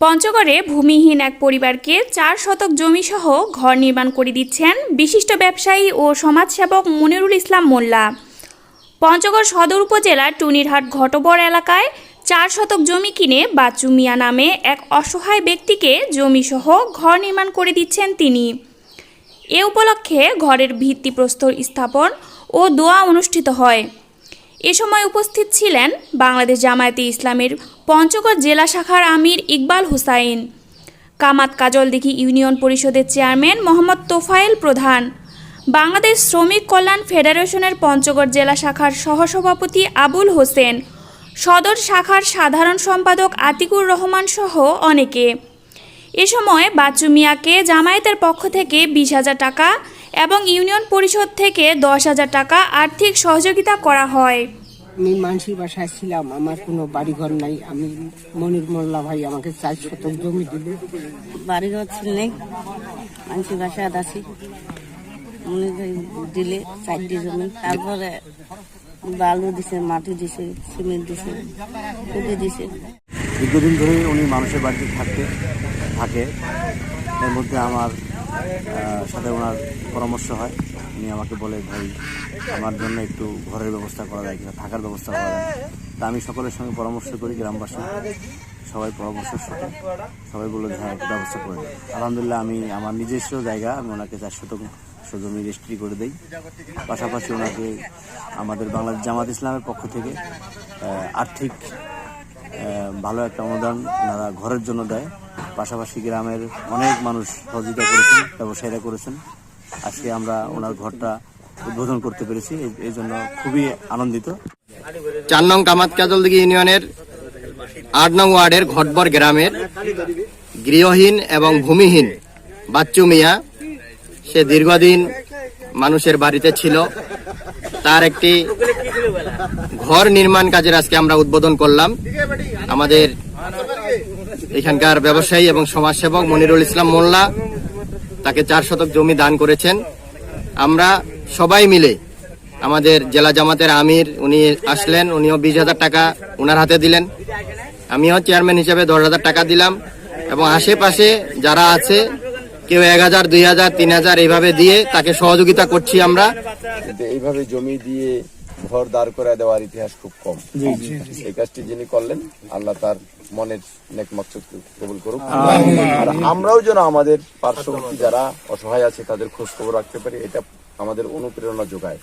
পঞ্চগড়ে ভূমিহীন এক পরিবারকে চার শতক জমিসহ ঘর নির্মাণ করে দিচ্ছেন বিশিষ্ট ব্যবসায়ী ও সমাজসেবক মনিরুল ইসলাম মোল্লা। পঞ্চগড় সদর উপজেলার টুনিরহাট ঘটবর এলাকায় চার শতক জমি কিনে বাচ্চু মিয়া নামে এক অসহায় ব্যক্তিকে জমিসহ ঘর নির্মাণ করে দিচ্ছেন তিনি। এ উপলক্ষে ঘরের ভিত্তিপ্রস্তর স্থাপন ও দোয়া অনুষ্ঠিত হয়। এ সময় উপস্থিত ছিলেন বাংলাদেশ জামায়াতে ইসলামের পঞ্চগড় জেলা শাখার আমির ইকবাল হুসাইন, কামাত কাজলদিঘি ইউনিয়ন পরিষদের চেয়ারম্যান মোহাম্মদ তোফায়েল প্রধান, বাংলাদেশ শ্রমিক কল্যাণ ফেডারেশনের পঞ্চগড় জেলা শাখার সহসভাপতি আবুল হোসেন, সদর শাখার সাধারণ সম্পাদক আতিকুর রহমান সহ অনেকে। এ সময় বাচ্চু মিয়াকে জামায়াতের পক্ষ থেকে বিশ হাজার টাকা এবং ইউনিয়ন পরিষদ থেকে দশ হাজার টাকা আর্থিক সহযোগিতা করা হয়। আমি মানসি বাসায় ছিলাম আমার কোনো বাড়িঘর নাই। আমি মনির মোল্লা ভাই আমাকে চার শতক জমি দিলে। বাড়িঘর ছিল নেই মানুষ বাসায় আছি। মনে হয় দিলে চারটি জমি তারপরে বালু দিছে মাটি দিছে সিমেন্ট দিছে খুঁটি দিছে। দীর্ঘদিন ধরে উনি মানুষের বাড়িতে থাকতে থাকে। এর মধ্যে আমার সাথে ওনার পরামর্শ হয়। উনি আমাকে বলে, ভাই, আমার জন্য একটু ঘরের ব্যবস্থা করা যায় কিনা, থাকার ব্যবস্থা করা যায়। তা আমি সকলের সঙ্গে পরামর্শ করি, গ্রামবাসী। সবাই পরামর্শের সাথে সবাই বলল যে হ্যাঁ ব্যবস্থা করে দেয় আলহামদুলিল্লাহ, আমি আমার নিজস্ব জায়গা, আমি ওনাকে চার শতক জমি রেজিস্ট্রি করে দেই। পাশাপাশি ওনাকে আমাদের বাংলাদেশ জামাত ইসলামের পক্ষ থেকে আর্থিক ভালো একটা অনুদান ওনারা ঘরের জন্য দেয়। পাশাপাশি গ্রামের অনেক মানুষ সহযোগিতা করেছেন, ব্যবসায়ীরা করেছেন। আজকে আমরা ওনার ঘরটা উদ্বোধন করতে পেরেছি, এই- জন্য খুবই আনন্দিত। চার নং কামাত কাজলদিঘি ইউনিয়নের আট নং ওয়ার্ডের ঘটবর গ্রামের গৃহহীন এবং ভূমিহীন বাচ্চু মিয়া, সে দীর্ঘদিন মানুষের বাড়িতে ছিল। তার একটি ঘর নির্মাণ কাজের আজকে আমরা উদ্বোধন করলাম। আমাদের এখানকার ব্যবসায়ী এবং সমাজসেবক মনিরুল ইসলাম মোল্লা তাকে চার শতক জমি দান করেছেন। আমরা সবাই মিলে আমাদের জেলা জামাতের আমির উনি আসলেন উনিও বিশ হাজার টাকা ওনার হাতে দিলেন। আমিও চেয়ারম্যান হিসেবে দশ হাজার টাকা দিলাম এবং আশেপাশে যারা আছে কেউ এক হাজার দুই হাজার তিন হাজার এইভাবে দিয়ে তাকে সহযোগিতা করছি আমরা। এইভাবে জমি দিয়ে ঘর দাঁড় করে দেওয়ার ইতিহাস খুব কম। এই কাজটি যিনি করলেন আল্লাহ তার মনের নেক মকসদ কবুল করুক। আর আমরাও যেন আমাদের পার্শ্ববর্তী যারা অসহায় আছে তাদের খোঁজ খবর রাখতে পারি এটা আমাদের অনুপ্রেরণা যোগায়।